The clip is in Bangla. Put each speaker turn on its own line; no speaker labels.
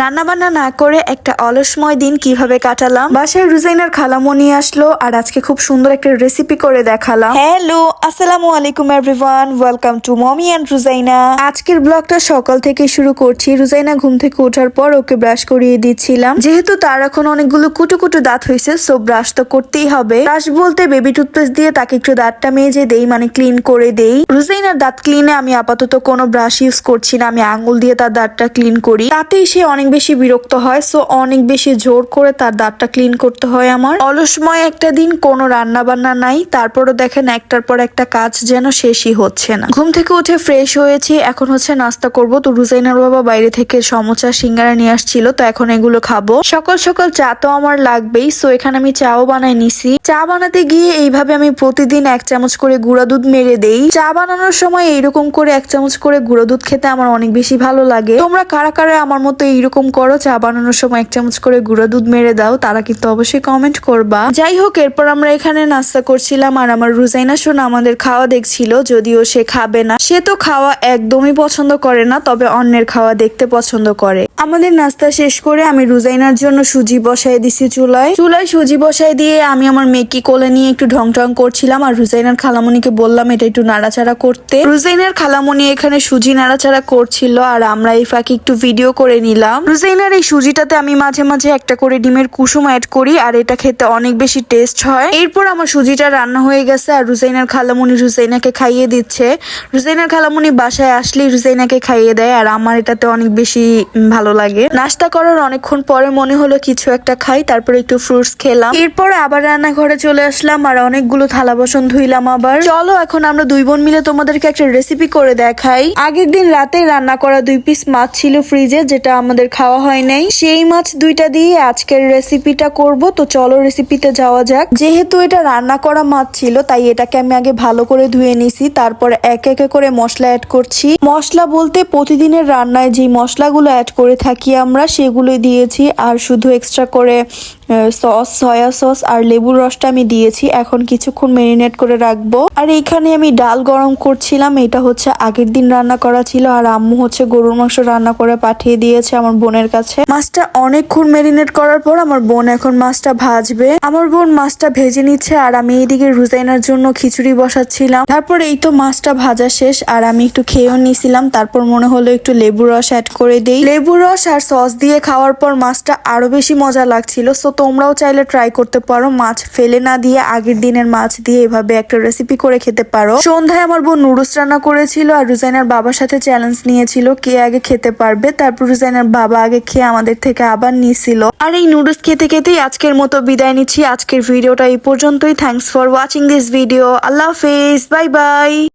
রান্না বান্না না করে একটা অলসময় দিন কীভাবে কাটালাম? বাসায় রুজাইনার খালামনি আসলো আর আজকে খুব সুন্দর একটা রেসিপি করে দেখালাম। হ্যালো আসসালামু আলাইকুম everyone welcome to mommy and Rujaina আজকের ব্লগটা সকাল থেকে শুরু করছি রুজাইনা ঘুম থেকে ওঠার পর ওকে ব্রাশ করিয়ে দিচ্ছিলাম। যেহেতু তার এখন অনেকগুলো কুটু কুটু দাঁত হয়েছে সো ব্রাশ তো করতেই হবে। ব্রাশ বলতে বেবি টুথপেস্ট দিয়ে তাকে একটু দাঁতটা মেজে দেই মানে ক্লিন করে দেই। রুজাইনার দাঁত ক্লিনে আমি আপাতত কোনো ব্রাশ ইউজ করছি না আমি আঙুল দিয়ে তার দাঁতটা ক্লিন করি। তাতেই সে অনেক বেশি বিরক্ত হয় সো অনেক বেশি জোর করে তার দাঁতটা ক্লিন করতে হয় আমার। অলসময় একটা দিন, কোনো রান্না বান্না নাই, তারপরও দেখেন একটার পর একটা কাজ যেন শেষই হচ্ছে না। ঘুম থেকে উঠে ফ্রেশ হয়েছি, এখন হচ্ছে নাস্তা করব। তো রুজাইনার বাবা বাইরে থেকে সমোচা সিঙ্গারা নিয়ে আসছিল, তো এখন এগুলো খাব। সকাল সকাল চা তো আমার লাগবেই সো এখানে আমি চাও বানাই নিছি। চা বানাতে গিয়ে এইভাবে আমি প্রতিদিন এক চামচ করে গুঁড়া দুধ মেরে দেই। চা বানানোর সময় এইরকম করে এক চামচ করে গুঁড়ো দুধ খেতে আমার অনেক বেশি ভালো লাগে। তোমরা কারা কারা আমার মতো এইরকম করো, চা বানানোর সময় এক চামচ করে গুঁড়া দুধ মেরে দাও, তারা কিন্তু অবশ্যই কমেন্ট করবা। যাই হোক, এরপর আমরা এখানে নাস্তা করছিলাম আর আমার রুজাইনা শোনা আমাদের খাওয়া দেখছিল, যদিও সে খাবে না। সে তো খাওয়া একদমই পছন্দ করে না, তবে অন্যের খাওয়া দেখতে পছন্দ করে। আমাদের নাস্তা শেষ করে আমি রুজাইনার জন্য সুজি বসাই দিছি চুলায়। চুলায় সুজি বসাই দিয়ে আমি আমার মেয়েকে কোলে নিয়ে একটু ঢং ঢং করছিলাম আর রুজাইনার খালামণিকে বললাম, এটা একটু নাড়াচাড়া করতে। রুজাইনার খালামণি এখানে সুজি নাড়াচাড়া করছিল আর আমরা এই ফাঁকে একটু ভিডিও করে নিলাম। রুজাইনার এই সুজিটাতে আমি মাঝে মাঝে একটা করে ডিমের কুসুম অ্যাড করি আর এটা খেতে অনেক বেশি টেস্ট হয়। এরপর আমার সুজিটা রান্না হয়ে গেছে আর রুজাইনার খালামুনি রুজাইনাকে খাইয়ে দিচ্ছে। রুজাইনার খালামুনি বাসায় আসলেই রুজাইনাকে খাইয়ে দেয় আর আমার এটাতে অনেক বেশি ভালো লাগে। নাস্তা করার অনেকক্ষণ পরে মনে হলো কিছু একটা খাই, তারপর একটু ফ্রুটস খেলাম। এরপর আবার রান্নাঘরে চলে আসলাম আর অনেকগুলো থালা বাসন ধুইলাম আবার। চলো এখন আমরা দুই বোন মিলে তোমাদেরকে একটা রেসিপি করে দেখাই। আগের দিন রাতে রান্না করা দুই পিস মাছ ছিল ফ্রিজে যেটা আমাদের খাওয়া হয় নাই। সেই মাছ দুইটা দিয়ে আজকের রেসিপিটা করব। তো চলো রেসিপিতে যাওয়া যাক। যেহেতু এটা রান্না করা মাছ ছিল, তাই এটাকে আমি আগে ভালো করে ধুয়ে নিছি। তারপর এক একে করে মশলা অ্যাড করছি। মশলা বলতে প্রতিদিনের রান্নায় যে মশলাগুলো অ্যাড করে থাকি আমরা সেগুলো দিয়েছি। আর শুধু এক্সট্রা করে সস সয়া সস আর লেবুর রসটা আমি দিয়েছি। এখন কিছুক্ষণ মেরিনেট করে রাখব। আর এইখানে আমি ডাল গরম করছিলাম। এটা হচ্ছে আগের দিন রান্না করা ছিল। আর আম্মু হচ্ছে গরুর মাংস রান্না করে পাঠিয়ে দিয়েছে আমার বোনের কাছে। মাছটা অনেকক্ষণ মেরিনেট করার পর আমার বোন এখন মাছটা ভাজবে। আমার বোন মাছটা ভেজে নিচ্ছে। আর আমি এইদিকে রুজাইনার জন্য খিচুড়ি বসাচ্ছিলাম। তারপর এই তো মাছটা ভাজা শেষ। আর আমি একটু খেয়েও নিয়েছিলাম তারপর মনে হলো একটু লেবু রস অ্যাড করে দেই। লেবু রস আর সস দিয়ে খাওয়ার পর মাছটা আরও বেশি মজা লাগছিল। সো তোমরাও চাইলে ট্রাই করতে পারো। মাছ ফেলে না দিয়ে, আগের দিনের মাছ দিয়ে এভাবে একটা রেসিপি করে খেতে পারো। সন্ধ্যায় আমার বোন নুডলস রান্না করেছিল আর রুজাইনার বাবার সাথে চ্যালেঞ্জ নিয়েছিল কে আগে খেতে পারবে। তারপর রুজাইনার বাবা আগে খেয়ে আমাদের থেকে আবার নিয়েছিল আর এই নুডলস খেতে খেতেই আজকের মতো বিদায় নিচ্ছি। আজকের ভিডিওটা এই পর্যন্তই। Thanks for watching this video আল্লাহ হাফেজ। Bye bye